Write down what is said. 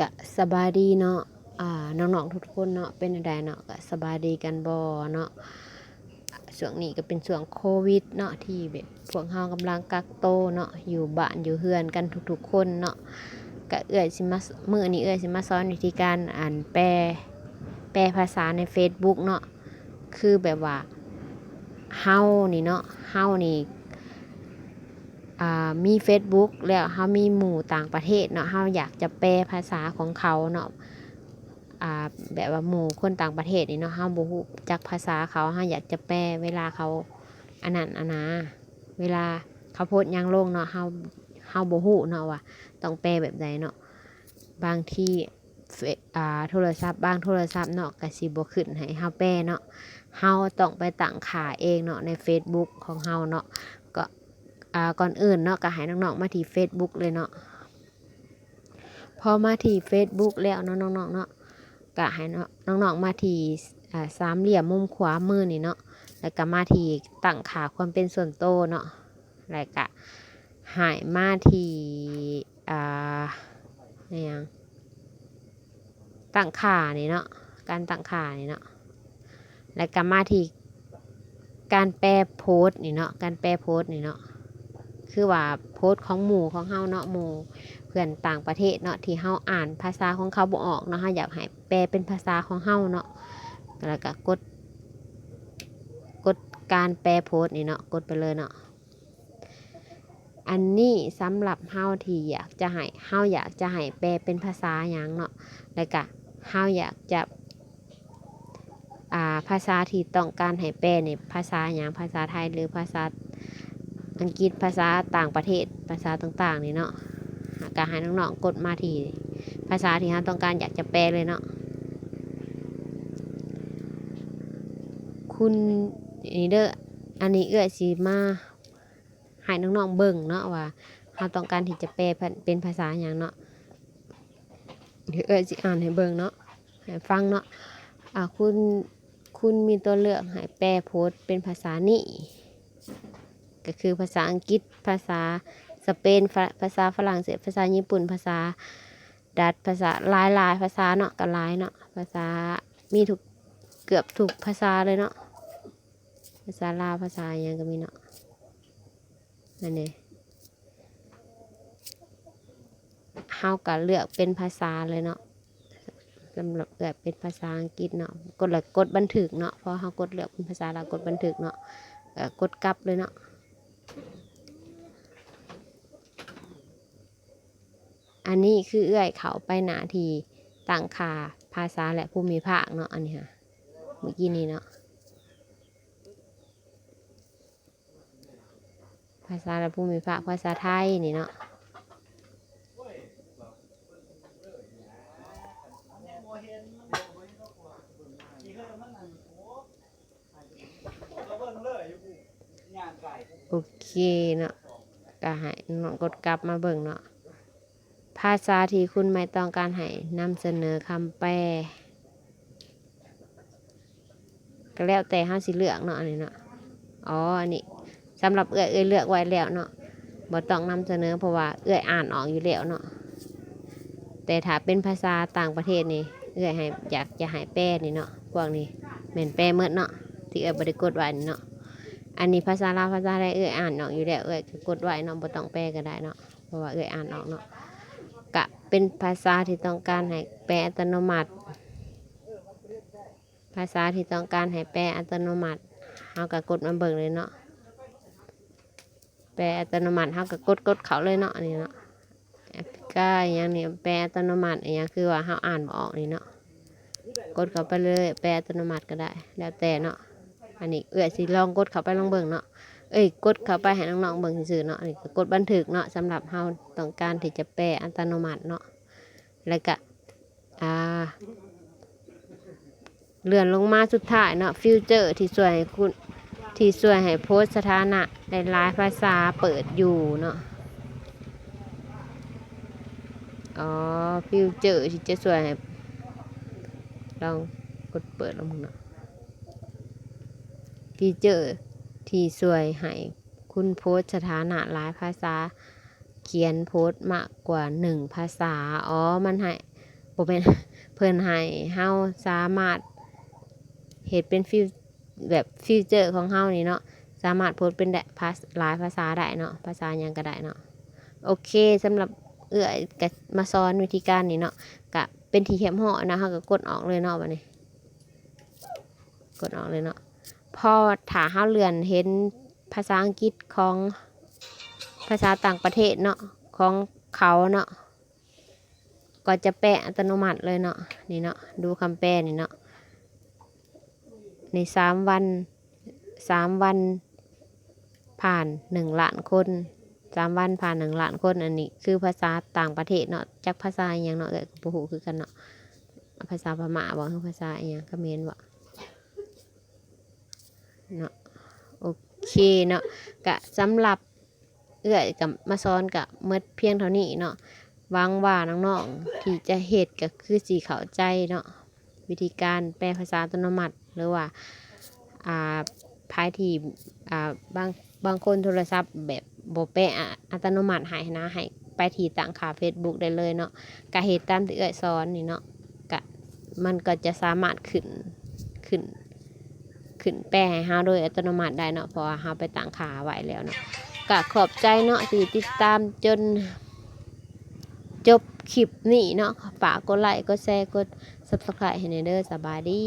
กะสบายดีเนาะอ่าน้องๆทุกคนเนาะเป็นจั่งใดเนาะกะสบายดีกันบ่เนาะช่วงนี้ก็เป็นช่วงโควิดเนาะที่แบบพวกเฮากำลังกักโตวเนาะอยู่บ้านอยู่เฮือนกันทุกๆคนเนาะกะเอื้อยสิมามื้อนี้เอื้อยสิมาสอนวิธีการอ่านแปลแปลภาษาใน Facebook เนาะคือแบบว่าเฮานี่เนาะเฮานี่ มี Facebook แล้วเฮามีหมู่ต่างประเทศเนาะเฮาอยากจะแปลภาษาของเขาเนาะแบบว่าหมู่คนต่างประเทศนี่เนาะเฮาบ่ฮู้จักภาษาเขาเฮาอยากจะแปลเวลาเขาอันนั้นอะนะเวลาเขาโพสต์หยังโลงเนาะเฮาเฮาบ่ฮู้เนาะว่าต้องแปลแบบใดเนาะบางที่อ่าโทรศัพท์บางโทรศัพท์เนาะก็สิบ่ขึ้นให้เฮาแปลเนาะเฮาต้องไปตั้งค่าเองเนาะใน Facebook ของเฮาเนาะ อ่าก่อนอื่นเนาะก็ให้น้องๆมาที่ Facebook เลยเนาะพอมาที่ Facebook แล้วเนาะน้องๆเนาะก็ให้น้องๆมาที่อ่าสามเหลี่ยมมุมขวามือนี่เนาะแล้วก็มาที่ตั้งค่าความเป็นส่วนตัวเนาะแล้วก็ให้มาที่อ่าอิหยังตั้งค่านี่เนาะการตั้งค่านี่เนาะแล้วก็มาที่การแปลโพสต์นี่เนาะการแปลโพสต์นี่เนาะ คือว่าโพสต์ของหมู่ของเฮาเนาะหมู่เพื่อนต่างประเทศเนาะที่เฮาอ่านภาษาของเขาบ่ออกเนาะเฮาอยากให้แปลเป็นภาษาของเฮาเนาะแล้วก็กดกดการแปลโพสต์นี่เนาะกดไปเลยเนาะอันนี้สำหรับเฮาที่อยากจะให้เฮาอยากจะให้แปลเป็นภาษาหยังเนาะแล้วก็เฮาอยากจะอ่าภาษาที่ต้องการให้แปลนี่ภาษาหยังภาษาไทยหรือภาษา อังกฤษภาษาต่างประเทศภาษาต่างๆนี่เนาะก็ให้น้องๆกดมาที่ภาษาที่เราต้องการอยากจะแปลเลยเนาะคุณนี่เด้ออันนี้เอื้อสิมาให้น้องๆเบิ่งเนาะว่าเราต้องการที่จะแปลเป็นภาษาหยังเนาะเดี๋ยวเอื้อสิอ่านให้เบิ่งเนาะให้ฟังเนาะอ่าคุณคุณมีตัวเลือกให้แปลโพสเป็นภาษานี้ ก็คือภาษาอังกฤษ ภาษาสเปน ภาษาฝรั่งเศส ภาษาญี่ปุ่น ภาษาดัตช์ภาษาหลายหลายภาษาเนาะก็หลายเนาะ ภาษา มีทุกเกือบทุกภาษาเลยเนาะ ภาษาลาว ภาษาหยังก็มีเนาะนั่นเองเฮาก็เลือกเป็นภาษาเลยเนาะสำหรับเลือกเป็นภาษาอังกฤษเนาะกดแล้วกดบันทึกเนาะพอเฮากดเลือกเป็นภาษาลากดบันทึกเนาะกดกลับเลยเนาะ อันนี้คือเอื้อยเขาไปหนาทีต่างคาภาษาและภูมิภาคเนาะอันนี้ค่ะเมื่อกี้นี้เนาะภาษาและภูมิภาคภาษาไทยนี่เนาะ โอเคเนาะก็ให้น้องกดกลับมาเบิ่งเนาะภาษาที่คุณไม่ต้องการให้นำเสนอคำแปลก็แล้วแต่เฮาสิเลือกเนาะอันนี้เนาะอ๋ออันนี้สำหรับเอื้อยเอื้อยเลือกไว้แล้วเนาะบ่ต้องนำเสนอเพราะว่าเอื้อยอ่านออกอยู่แล้วเนาะแต่ถ้าเป็นภาษาต่างประเทศนี่เอื้อยให้อยากจะให้แปลนี่เนาะพวกนี้แม่นแปลหมดเนาะที่เอื้อยบ่ได้กดไว้นี่เนาะ อันนี้ภาษาลาวภาษาไทยเออยอ่านออกอยู่แล้วเออยก็กดไว้เนาะบ่ต้องแปลก็ได้เนาะเพราะว่าเออยอ่านออกเนาะก็เป็นภาษาที่ต้องการให้แปลอัตโนมัติ ภาษาที่ต้องการให้แปลอัตโนมัติเฮาก็กดมาเบิ่งเลยเนาะแปลอัตโนมัติเฮาก็กดกดเขาเลยเนาะอันนี้เนาะแอปพลิกาอย่างนี้แปลอัตโนมัติอย่างคือว่าเฮาอ่านบ่ออกนี่เนาะกดเข้าไปเลย แปลอัตโนมัติก็ได้ แล้วแต่เนาะ อันนี้เอื้อยสิลองกดเข้าไปลองเบิ่งเนาะเอ้ยกดเข้าไปให้น้องๆเบิ่งซื่อเนาะอันนี้ก็กดบันทึกเนาะสำหรับเฮาต้องการที่จะแปลอัตโนมัติเนาะแล้วก็อ่าเลื่อนลงมาสุดท้ายเนาะฟิวเจอร์ที่ช่วยให้คุณที่ช่วยให้โพสสถานะได้หลายภาษาเปิดอยู่เนาะอ๋อฟิวเจอร์ที่จะช่วยให้ลองกดเปิดลงเนาะ ฟีเจอร์ที่ช่วยให้คุณโพสสถานะหลายภาษา เขียนโพสมากกว่าหนึ่งภาษา อ๋อ มันให้บ่แม่นเพิ่นให้เฮาสามารถเฮ็ดเป็นฟิวแบบฟิวเจอร์ของเฮานี่เนาะ สามารถโพสเป็นได้ภาษหลายภาษาได้เนาะ ภาษาหยังก็ได้เนาะ โอเคสำหรับเอื้อยก็มาสอนวิธีการนี่เนาะก็เป็นที่เข็มเหาะนะเฮาก็กดออกเลยเนาะบัดนี้ กดออกเลยเนาะ พอถ้าเฮาเลื่อนเห็นภาษาอังกฤษของภาษาต่างประเทศเนาะของเขาเนาะก็จะแปลอัตโนมัติเลยเนาะนี่เนาะดูคำแปลนี่เนาะในสามวันสามวัน ผ่านหนึ่งล้านคนสามวันผ่านหนึ่งล้านคนอันนี้ คือภาษาต่างประเทศเนาะจากภาษาอย่างเนาะเอ้ยก็บ่คือกันเนาะภาษาพม่าบ่คือภาษาอย่างเขมรบ่เนาะ โอเคเนาะกะสำหรับเอื้อยกับมาซ้อนกับเมื่อเพียงเท่านี้เนาะวังว่าน้องๆที่จะเฮ็ดก็คือสีเข้าใจเนาะวิธีการแปลภาษาอัตโนมัติหรือว่าอ่าภายที่อ่าบางบางคนโทรศัพท์แบบบ่แปลอะอัตโนมัติให้นะให้ไปที่ต่างขา Facebook ได้เลยเนาะกะเฮ็ดตามที่เอื้อยสอนนี่เนาะกะมันก็จะสามารถขึ้นขึ้น ขึ้นแปลให้เฮาโดยอัตโนมัติได้เนาะเพราะว่าเฮาไปตั้งขาไว้แล้วเนาะก็ขอบใจเนาะที่ติดตามจนจบคลิปนี้เนาะฝากกดไลค์กดแชร์กด Subscribe ให้ในเด้อสบายดี